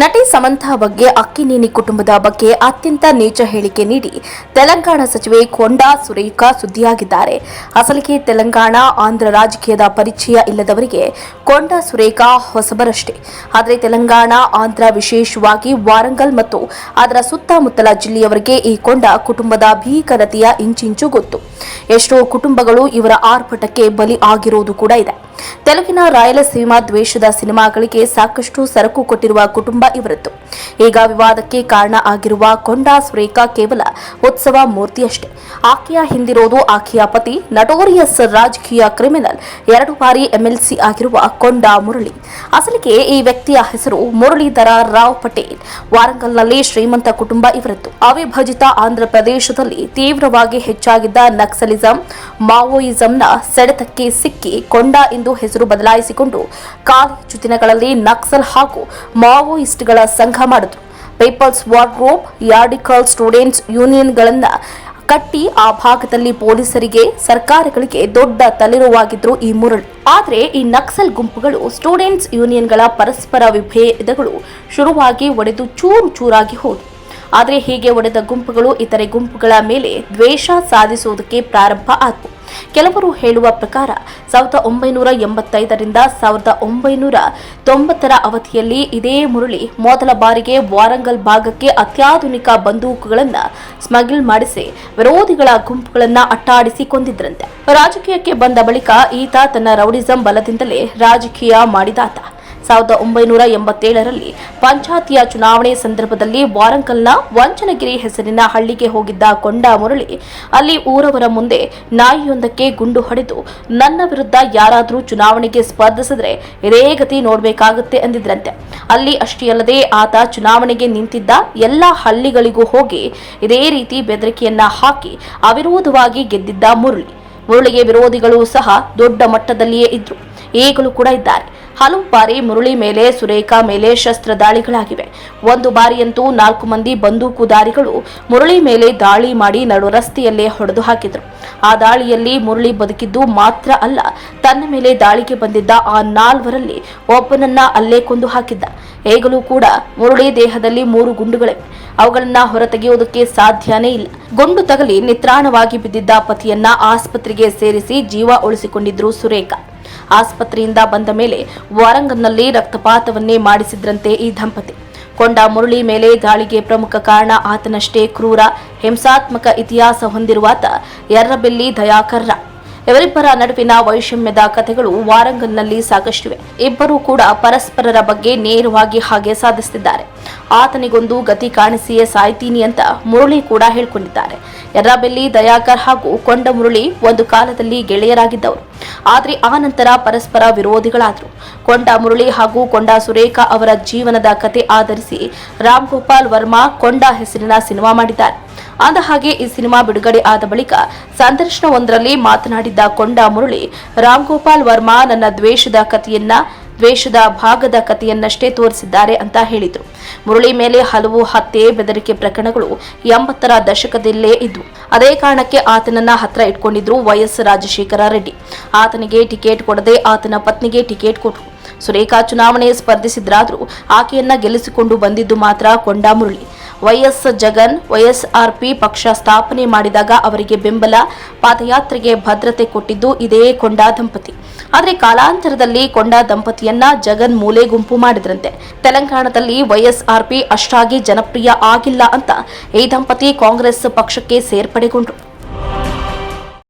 ನಟಿ ಸಮಂತಾ ಬಗ್ಗೆ ಅಕ್ಕಿನೇನಿ ಕುಟುಂಬದ ಬಗ್ಗೆ ಅತ್ಯಂತ ನೀಚ ಹೇಳಿಕೆ ನೀಡಿ ತೆಲಂಗಾಣ ಸಚಿವೆ ಕೊಂಡಾ ಸುರೇಖಾ ಸುದ್ದಿಯಾಗಿದ್ದಾರೆ. ಅಸಲಿಗೆ ತೆಲಂಗಾಣ ಆಂಧ್ರ ರಾಜಕೀಯದ ಪರಿಚಯ ಇಲ್ಲದವರಿಗೆ ಕೊಂಡಾ ಸುರೇಖಾ ಹೊಸಬರಷ್ಟೇ. ಆದರೆ ತೆಲಂಗಾಣ ಆಂಧ್ರ ವಿಶೇಷವಾಗಿ ವಾರಂಗಲ್ ಮತ್ತು ಅದರ ಸುತ್ತಮುತ್ತಲ ಜಿಲ್ಲೆಯವರಿಗೆ ಈ ಕೊಂಡ ಕುಟುಂಬದ ಭೀಕರತೆಯ ಇಂಚಿಂಚು ಗೊತ್ತು. ಎಷ್ಟೋ ಕುಟುಂಬಗಳು ಇವರ ಆರ್ಭಟಕ್ಕೆ ಬಲಿ ಆಗಿರುವುದು ಕೂಡ ಇದೆ. ತೆಲುಗಿನ ರಾಯಲಸೀಮಾ ದ್ವೇಷದ ಸಿನಿಮಾಗಳಿಗೆ ಸಾಕಷ್ಟು ಸರಕು ಕೊಟ್ಟಿರುವ ಕುಟುಂಬ ಇವರದ್ದು. ಈಗ ವಿವಾದಕ್ಕೆ ಕಾರಣ ಆಗಿರುವ ಕೊಂಡಾ ಸುರೇಖಾ ಕೇವಲ ಉತ್ಸವ ಮೂರ್ತಿಯಷ್ಟೇ. ಆಕೆಯ ಹಿಂದಿರೋದು ಆಕೆಯ ಪತಿ, ನಟೋರಿಯಸ್ ರಾಜಕೀಯ ಕ್ರಿಮಿನಲ್, ಎರಡು ಬಾರಿ ಎಂಎಲ್ಸಿ ಆಗಿರುವ ಕೊಂಡಾ ಮುರಳಿ. ಅಸಲಿಗೆ ಈ ವ್ಯಕ್ತಿಯ ಹೆಸರು ಮುರಳೀಧರ ರಾವ್ ಪಟೇಲ್. ವಾರಂಗಲ್ನಲ್ಲಿ ಶ್ರೀಮಂತ ಕುಟುಂಬ ಇವರದ್ದು. ಅವಿಭಜಿತ ಆಂಧ್ರ ಪ್ರದೇಶದಲ್ಲಿ ತೀವ್ರವಾಗಿ ಹೆಚ್ಚಾಗಿದ್ದ ನಕ್ಸಲಿಸಂ, ಮಾವೋಯಿಸಂನ ಸೆಡೆತಕ್ಕೆ ಸಿಕ್ಕಿ ಕೊಂಡಾ ಎಂದು ಹೆಸರು ಬದಲಾಯಿಸಿಕೊಂಡು ಕಾಲೇಜು ದಿನಗಳಲ್ಲಿ ನಕ್ಸಲ್ ಹಾಗೂ ಮಾವೋಯಿಸ್ಟ್ಗಳ ಸಂಘ ಮಾಡಿದ್ರು. People's war group radical students ಯೂನಿಯನ್ಗಳನ್ನ ಕಟ್ಟಿ ಆ ಭಾಗದಲ್ಲಿ ಪೊಲೀಸರಿಗೆ ಸರ್ಕಾರಗಳಿಗೆ ದೊಡ್ಡ ತಲೆನೋವಾಗಿದ್ರು ಈ ಮುರಳಿ ಆದರೆ ಈ ನಕ್ಸಲ್ ಗುಂಪುಗಳು ಸ್ಟೂಡೆಂಟ್ಸ್ ಯೂನಿಯನ್ಗಳ ಪರಸ್ಪರ ವಿಭೇದಗಳು ಶುರುವಾಗಿ ಒಡೆದು ಚೂರು ಚೂರಾಗಿ ಹೋದವು. ಆದರೆ ಹೀಗೆ ಒಡೆದ ಗುಂಪುಗಳು ಇತರೆ ಗುಂಪುಗಳ ಮೇಲೆ ದ್ವೇಷ ಸಾಧಿಸುವುದಕ್ಕೆ ಪ್ರಾರಂಭ ಆದವು. ಕೆಲವರು ಹೇಳುವ ಪ್ರಕಾರ, ಸಾವಿರದ ಒಂಬೈನೂರ ಎಂಬತ್ತೈದರಿಂದ ಸಾವಿರದ ಒಂಬೈನೂರ ತೊಂಬತ್ತರ ಅವಧಿಯಲ್ಲಿ ಇದೇ ಮುರಳಿ ಮೊದಲ ಬಾರಿಗೆ ವಾರಂಗಲ್ ಭಾಗಕ್ಕೆ ಅತ್ಯಾಧುನಿಕ ಬಂದೂಕುಗಳನ್ನು ಸ್ಮಗ್ಲ್ ಮಾಡಿಸಿ ವಿರೋಧಿಗಳ ಗುಂಪುಗಳನ್ನು ಅಟ್ಟಾಡಿಸಿ ಕೊಂದಿದ್ರಂತೆ ರಾಜಕೀಯಕ್ಕೆ ಬಂದ ಬಳಿಕ ಈತ ತನ್ನ ರೌಡಿಸಂ ಬಲದಿಂದಲೇ ರಾಜಕೀಯ ಮಾಡಿದಾತ. ಸಾವಿರದ ಒಂಬೈನೂರ ಎಂಬತ್ತೇಳರಲ್ಲಿ ಪಂಚಾಯತಿಯ ಚುನಾವಣೆ ಸಂದರ್ಭದಲ್ಲಿ ವಾರಂಕಲ್ನ ವಂಚನಗಿರಿ ಹೆಸರಿನ ಹಳ್ಳಿಗೆ ಹೋಗಿದ್ದ ಕೊಂಡ ಮುರಳಿ, ಅಲ್ಲಿ ಊರವರ ಮುಂದೆ ನಾಯಿಯೊಂದಕ್ಕೆ ಗುಂಡು ಹೊಡೆದು ನನ್ನ ವಿರುದ್ಧ ಯಾರಾದರೂ ಚುನಾವಣೆಗೆ ಸ್ಪರ್ಧಿಸಿದ್ರೆ ಇದೇ ಗತಿ ನೋಡಬೇಕಾಗುತ್ತೆ ಅಂದಿದ್ರಂತೆ ಅಲ್ಲಿ ಅಷ್ಟೇ ಅಲ್ಲದೆ ಆತ ಚುನಾವಣೆಗೆ ನಿಂತಿದ್ದ ಎಲ್ಲ ಹಳ್ಳಿಗಳಿಗೂ ಹೋಗಿ ಇದೇ ರೀತಿ ಬೆದರಿಕೆಯನ್ನ ಹಾಕಿ ಅವಿರೋಧವಾಗಿ ಗೆದ್ದಿದ್ದ ಮುರಳಿ. ಮುರಳಿಗೆ ವಿರೋಧಿಗಳು ಸಹ ದೊಡ್ಡ ಮಟ್ಟದಲ್ಲಿಯೇ ಇದ್ರು. ಈಗಲೂ ಕೂಡ ಇದ್ದಾರೆ. ಹಲವು ಬಾರಿ ಮುರಳಿ ಮೇಲೆ, ಸುರೇಖಾ ಮೇಲೆ ಶಸ್ತ್ರ ದಾಳಿಗಳಾಗಿವೆ. ಒಂದು ಬಾರಿಯಂತೂ ನಾಲ್ಕು ಮಂದಿ ಬಂದೂಕುದಾರಿಗಳು ಮುರಳಿ ಮೇಲೆ ದಾಳಿ ಮಾಡಿ ನಡು ರಸ್ತೆಯಲ್ಲೇ ಹೊಡೆದು ಹಾಕಿದ್ರು. ಆ ದಾಳಿಯಲ್ಲಿ ಮುರಳಿ ಬದುಕಿದ್ದು ಮಾತ್ರ ಅಲ್ಲ, ತನ್ನ ಮೇಲೆ ದಾಳಿಗೆ ಬಂದಿದ್ದ ಆ ನಾಲ್ವರಲ್ಲಿ ಒಬ್ಬನನ್ನ ಅಲ್ಲೇ ಕೊಂದು ಹಾಕಿದ್ದ. ಈಗಲೂ ಕೂಡ ಮುರಳಿ ದೇಹದಲ್ಲಿ ಮೂರು ಗುಂಡುಗಳಿವೆ. ಅವುಗಳನ್ನ ಹೊರತೆಗೆಯುವುದಕ್ಕೆ ಸಾಧ್ಯನೇ ಇಲ್ಲ. ಗುಂಡು ತಗಲಿ ನಿತ್ರಾಣವಾಗಿ ಬಿದ್ದಿದ್ದ ಪತಿಯನ್ನ ಆಸ್ಪತ್ರೆಗೆ ಸೇರಿಸಿ ಜೀವ ಉಳಿಸಿಕೊಂಡಿದ್ರು ಸುರೇಖಾ. ಆಸ್ಪತ್ರೆಯಿಂದ ಬಂದ ಮೇಲೆ ವಾರಂಗಲ್ನಲ್ಲಿ ರಕ್ತಪಾತವನ್ನೇ ಮಾಡಿಸಿದ್ರಂತೆ ಈ ದಂಪತಿ. ಕೊಂಡ ಮುರಳಿ ಮೇಲೆ ದಾಳಿಗೆ ಪ್ರಮುಖ ಕಾರಣ ಆತನಷ್ಟೇ ಕ್ರೂರ, ಹಿಂಸಾತ್ಮಕ ಇತಿಹಾಸ ಹೊಂದಿರುವಾತ ಎರ್ರಬೆಲ್ಲಿ ದಯಾಕರ್ರ. ಇವರಿಬ್ಬರ ನಡುವಿನ ವೈಷಮ್ಯದ ಕಥೆಗಳು ವಾರಂಗಲ್ನಲ್ಲಿ ಸಾಕಷ್ಟಿವೆ. ಇಬ್ಬರೂ ಕೂಡ ಪರಸ್ಪರರ ಬಗ್ಗೆ ನೇರವಾಗಿ ಹಾಗೆ ಸಾಧಿಸುತ್ತಿದ್ದಾರೆ ಆತನಿಗೊಂದು ಗತಿ ಕಾಣಿಸಿಯೇ ಸಾಯ್ತೀನಿ ಅಂತ ಮುರಳಿ ಕೂಡ ಹೇಳ್ಕೊಂಡಿದ್ದಾರೆ. ಎರ್ರಾಬೆಲ್ಲಿ ದಯಾಕರ್ ಹಾಗೂ ಕೊಂಡ ಮುರಳಿ ಒಂದು ಕಾಲದಲ್ಲಿ ಗೆಳೆಯರಾಗಿದ್ದವರು. ಆದರೆ ಆ ನಂತರ ಪರಸ್ಪರ ವಿರೋಧಿಗಳಾದರು. ಕೊಂಡ ಮುರಳಿ ಹಾಗೂ ಕೊಂಡ ಸುರೇಖಾ ಅವರ ಜೀವನದ ಕತೆ ಆಧರಿಸಿ ರಾಮ್ ಗೋಪಾಲ್ ವರ್ಮಾ ಕೊಂಡ ಹೆಸರಿನ ಸಿನಿಮಾ ಮಾಡಿದ್ದಾರೆ. ಅಂದ ಹಾಗೆ ಈ ಸಿನಿಮಾ ಬಿಡುಗಡೆ ಆದ ಬಳಿಕ ಸಂದರ್ಶನವೊಂದರಲ್ಲಿ ಮಾತನಾಡಿದ್ದ ಕೊಂಡ ಮುರಳಿ, ರಾಮ್ ಗೋಪಾಲ್ ವರ್ಮಾ ನನ್ನ ದ್ವೇಷದ ಕಥೆಯನ್ನ ದ್ವೇಷದ ಭಾಗದ ಕಥೆಯನ್ನಷ್ಟೇ ತೋರಿಸಿದ್ದಾರೆ ಅಂತ ಹೇಳಿದರು. ಮುರಳಿ ಮೇಲೆ ಹಲವು ಹತ್ಯೆ, ಬೆದರಿಕೆ ಪ್ರಕರಣಗಳು ಎಂಬತ್ತರ ದಶಕದಲ್ಲೇ ಇದ್ವು. ಅದೇ ಕಾರಣಕ್ಕೆ ಆತನನ್ನ ಹತ್ರ ಇಟ್ಕೊಂಡಿದ್ರು ವೈಎಸ್ ರಾಜಶೇಖರ ರೆಡ್ಡಿ. ಆತನಿಗೆ ಟಿಕೆಟ್ ಕೊಡದೆ ಆತನ ಪತ್ನಿಗೆ ಟಿಕೆಟ್ ಕೊಟ್ಟರು ಸುರೇಖಾ ಚುನಾವಣೆ ಸ್ಪರ್ಧಿಸಿದ್ರಾದರೂ ಆಕೆಯನ್ನ ಗೆಲ್ಲಿಸಿಕೊಂಡು ಬಂದಿದ್ದು ಮಾತ್ರ ಕೊಂಡ ಮುರಳಿ. ವೈಎಸ್ ಜಗನ್ ವೈಎಸ್ಆರ್ಪಿ ಪಕ್ಷ ಸ್ಥಾಪನೆ ಮಾಡಿದಾಗ ಅವರಿಗೆ ಬೆಂಬಲ, ಪಾದಯಾತ್ರೆಗೆ ಭದ್ರತೆ ಕೊಟ್ಟಿದ್ದು ಇದೇ ಕೊಂಡ ದಂಪತಿ. ಆದರೆ ಕಾಲಾಂತರದಲ್ಲಿ ಕೊಂಡ ದಂಪತಿಯನ್ನ ಜಗನ್ ಮೂಲೆ ಗುಂಪು ಮಾಡಿದ್ರಂತೆ. ತೆಲಂಗಾಣದಲ್ಲಿ ವೈಎಸ್ಆರ್ಪಿ ಅಷ್ಟಾಗಿ ಜನಪ್ರಿಯ ಆಗಿಲ್ಲ ಅಂತ ಈ ದಂಪತಿ ಕಾಂಗ್ರೆಸ್ ಪಕ್ಷಕ್ಕೆ ಸೇರ್ಪಡೆಗೊಂಡ್ರು.